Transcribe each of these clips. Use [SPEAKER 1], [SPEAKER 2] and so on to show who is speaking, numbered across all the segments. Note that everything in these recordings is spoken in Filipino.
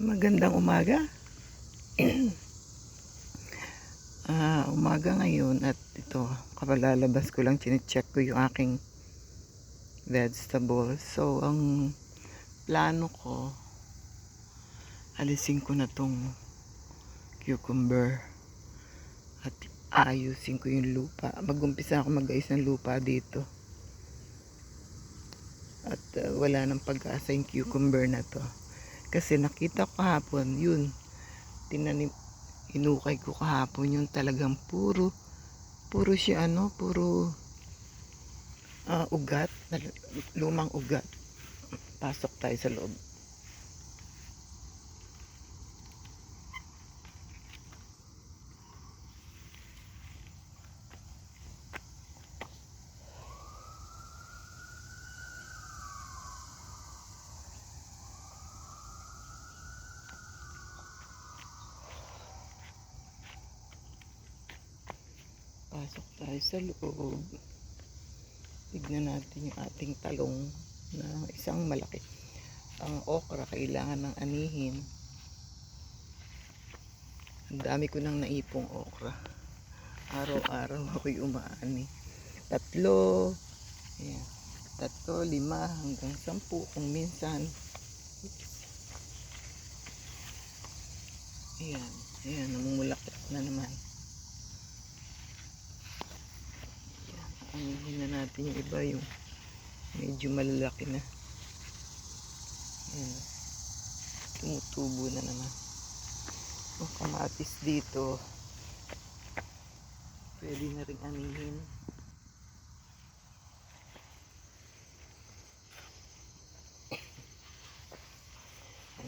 [SPEAKER 1] Magandang umaga. Ah, umaga ngayon at ito, kapalalabas ko lang chinecheck ko yung aking vegetables. So, ang plano ko, alisin ko na tong cucumber at ayusin ko yung lupa. Mag-umpisa ako mag-ayos ng lupa dito. At ah, wala nang pag-asa yung cucumber na to. Kasi nakita ko kahapon, yun, tinanim, inukay ko kahapon yung talagang puro, puro siya ano, puro ah, ugat, lumang ugat. Pasok tayo sa loob. Pasok tayo sa loob. Tignan natin yung ating talong na isang malaki. Ang okra kailangan ng anihin. Ang dami ko nang naipong okra. Araw-araw ako'y umaani. Tatlo. Ayan. Tatlo, lima, hanggang sampu kung minsan. Ayan. Ayan, namumulakit na naman. Anihin na natin yung iba yung medyo malalaki na. Ayan. Tumutubo na naman. Yung kamatis dito, pwede na rin anihin.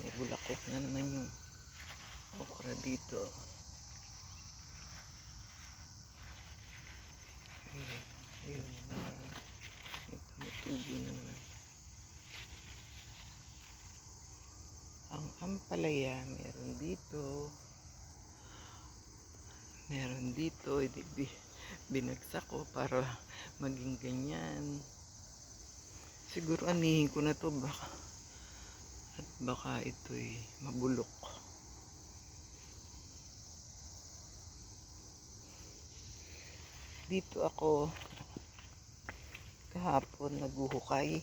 [SPEAKER 1] May bulakot na naman yung okra dito. Ayan. Ayun, ah, may tumutubo na naman. Ang ampalaya, meron dito. Meron dito. Bi- binagsak ko para maging ganyan. Siguro anihin ko na to baka. At baka ito'y mabulok. Dito ako kahapon naghuhukay.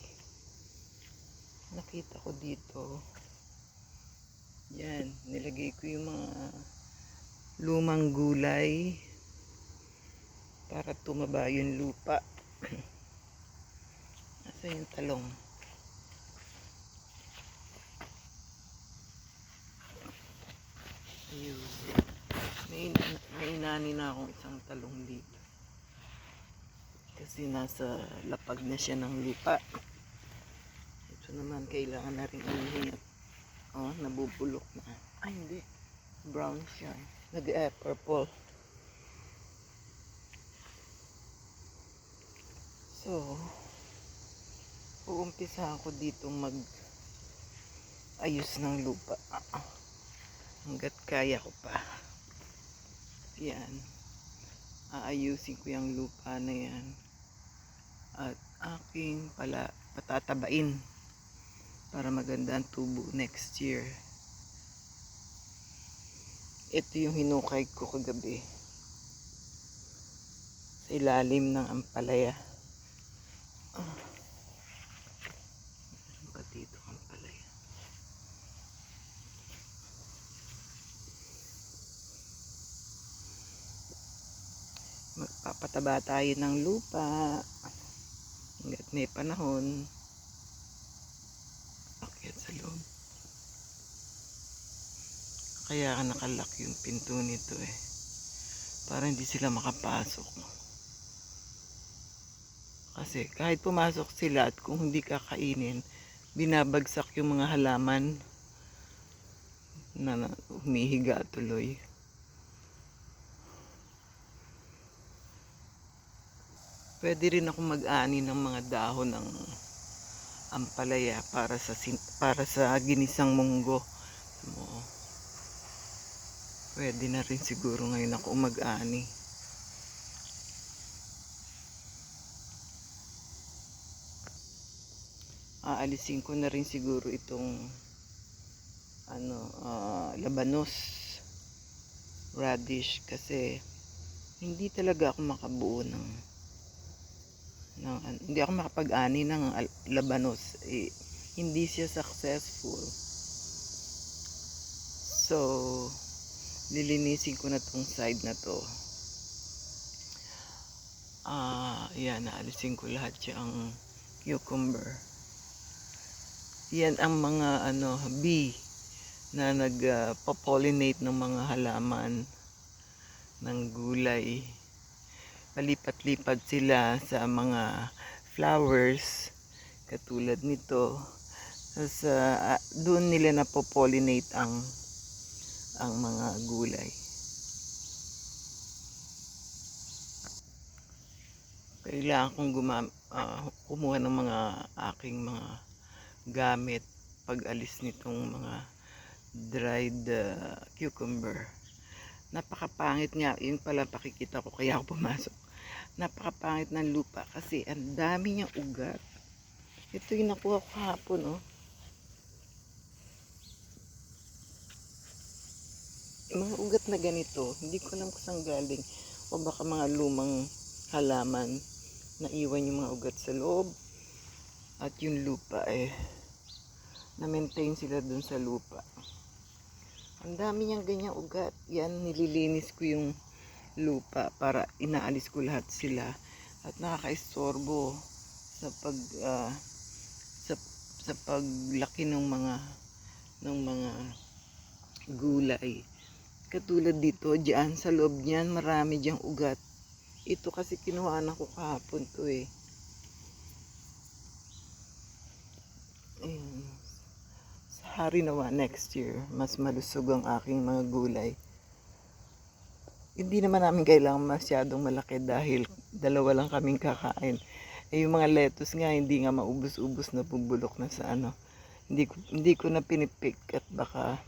[SPEAKER 1] Nakita ko dito. Yan, nilagay ko yung mga lumang gulay para tumaba yung lupa. Nasa yung talong? Ayun. May, may inani na akong isang talong dito. Kasi nasa lapag na siya ng lupa. Ito naman kailangan na rin anihin at oh, nabubulok na. Ay hindi. Brown siya. Nag eh, purple. So, uumpisa ako dito mag ayos ng lupa. Ah. Hanggat kaya ko pa. Yan. Aayusin ko yung lupa na yan. At aking pala patatabain para maganda ang tubo next year. Ito yung hinukay ko kagabi. Sa ilalim ng ampalaya. Ah. Dito ampalaya. Magpapataba tayo ng lupa. Hanggat may panahon. Akyat sa loob. Kaya nakalak yung pinto nito eh. Para hindi sila makapasok. Kasi kahit pumasok sila at kung hindi kakainin, binabagsak yung mga halaman na humihiga tuloy. Pwede rin ako mag-ani ng mga dahon ng ampalaya para sa para sa ginisang munggo. Mo. Pwede na rin siguro ngayon ako mag-ani. aalisin ko na rin siguro itong ano, ah, labanos, radish kasi hindi talaga ako makabuo ng ng hindi ako makapag-ani ng labanos. Eh, hindi siya successful. So, lilinisin ko na tong side na to. Ah, yan, naalisin ko lahat yung cucumber. Yan ang mga ano, bee na nag-pollinate ng mga halaman ng gulay. Palipat-lipat sila sa mga flowers katulad nito. Tapos ah, doon nila na pollinate ang ang mga gulay. Kailangan kong gumam ah, kumuha ng mga aking mga gamit pag alis nitong mga dried ah, cucumber. Napakapangit nga, yun pala pakikita ko kaya ako pumasok. Napakapangit ng lupa kasi ang dami niyang ugat. Ito yung nakuha ko kahapon, oh. Mga ugat na ganito, hindi ko alam kung saan galing. O baka mga lumang halaman na iwan yung mga ugat sa loob. At yung lupa eh, na-maintain sila dun sa lupa. Ang dami niyang ganyang ugat. Yan, nililinis ko yung lupa para inaalis ko lahat sila. At nakakaistorbo sa pag ah, sa, sa paglaki ng mga ng mga gulay. Katulad dito, diyan sa loob niyan, marami diyang ugat. Ito kasi kinuhaan ako kahapon to eh. Ayun. Sa hari nawa next year, mas malusog ang aking mga gulay. Hindi naman namin kailangan masyadong malaki dahil dalawa lang kaming kakain. Eh, yung mga lettuce nga, hindi nga maubos-ubos na bubulok na sa ano. Hindi ko, hindi ko na pinipik at baka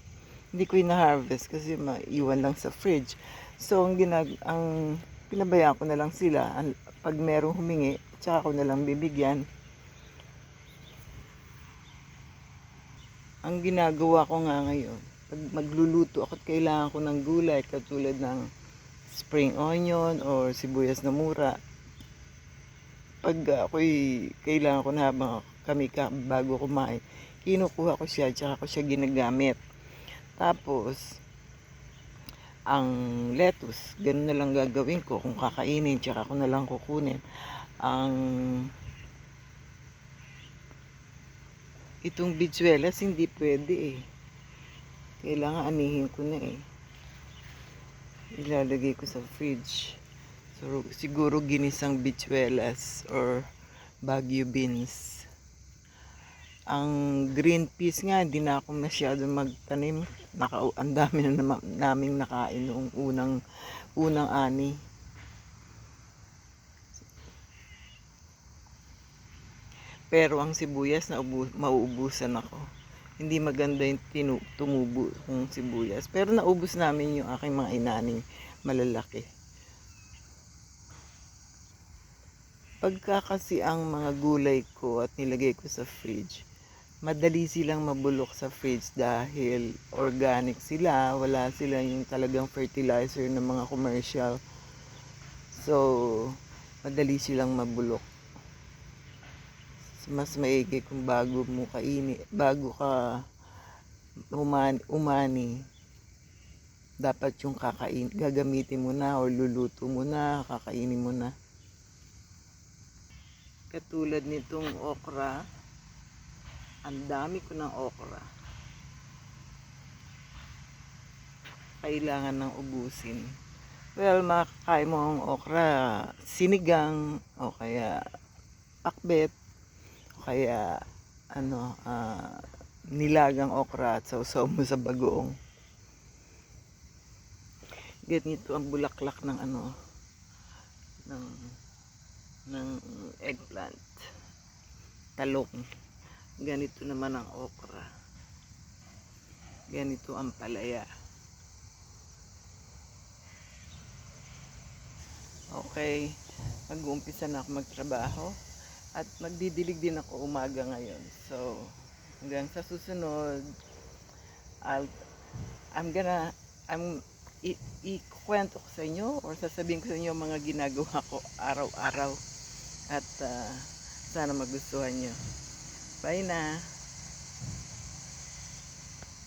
[SPEAKER 1] hindi ko ina-harvest kasi maiwan lang sa fridge. So, ang, ginag ang pinabayaan ko na lang sila. Ang, pag merong humingi, tsaka ko na lang bibigyan. Ang ginagawa ko nga ngayon, pag magluluto ako at kailangan ko ng gulay katulad ng spring onion or sibuyas na mura. Pag ako'y kailangan ko na habang kami ka, bago kumain, kinukuha ko siya tsaka ko siya ginagamit. Tapos, ang lettuce, ganun na lang gagawin ko kung kakainin, tsaka ko na lang kukunin. Ang itong bichuelas, hindi pwede eh. Kailangan anihin ko na eh. Ilalagay ko sa fridge. So, siguro ginisang bichuelas or bagyo beans. Ang green peas nga, hindi na ako masyado magtanim. Naka, ang dami na nama, naming nakain noong unang, unang ani. Pero ang sibuyas, na mauubusan ako. Hindi maganda yung tinu, tumubo kong sibuyas. Pero naubos namin yung aking mga inaning malalaki. Pagka kasi ang mga gulay ko at nilagay ko sa fridge, madali silang mabulok sa fridge dahil organic sila, wala sila yung talagang fertilizer ng mga commercial. So, madali silang mabulok. Mas maigi kung bago mo kaini, bago ka umani, umani dapat yung kakain, gagamitin mo na or luluto mo na, kakainin mo na. Katulad nitong okra, ang dami ko ng okra. Kailangan ng ubusin. Well, makakain mo ang okra, sinigang, o kaya pakbet, o kaya ano, ah, nilagang okra at sausaw mo sa bagoong. Ganito ang bulaklak ng ano, ng ng eggplant. Talong. Ganito naman ang okra. Ganito ang palaya. Okay, mag-uumpisa na ako magtrabaho at magdidilig din ako umaga ngayon. So, hanggang sa susunod, I'll, I'm gonna, I'm, ikwento ko sa inyo or sasabihin ko sa inyo mga ginagawa ko araw-araw. At ah, sana magustuhan nyo. Bye na!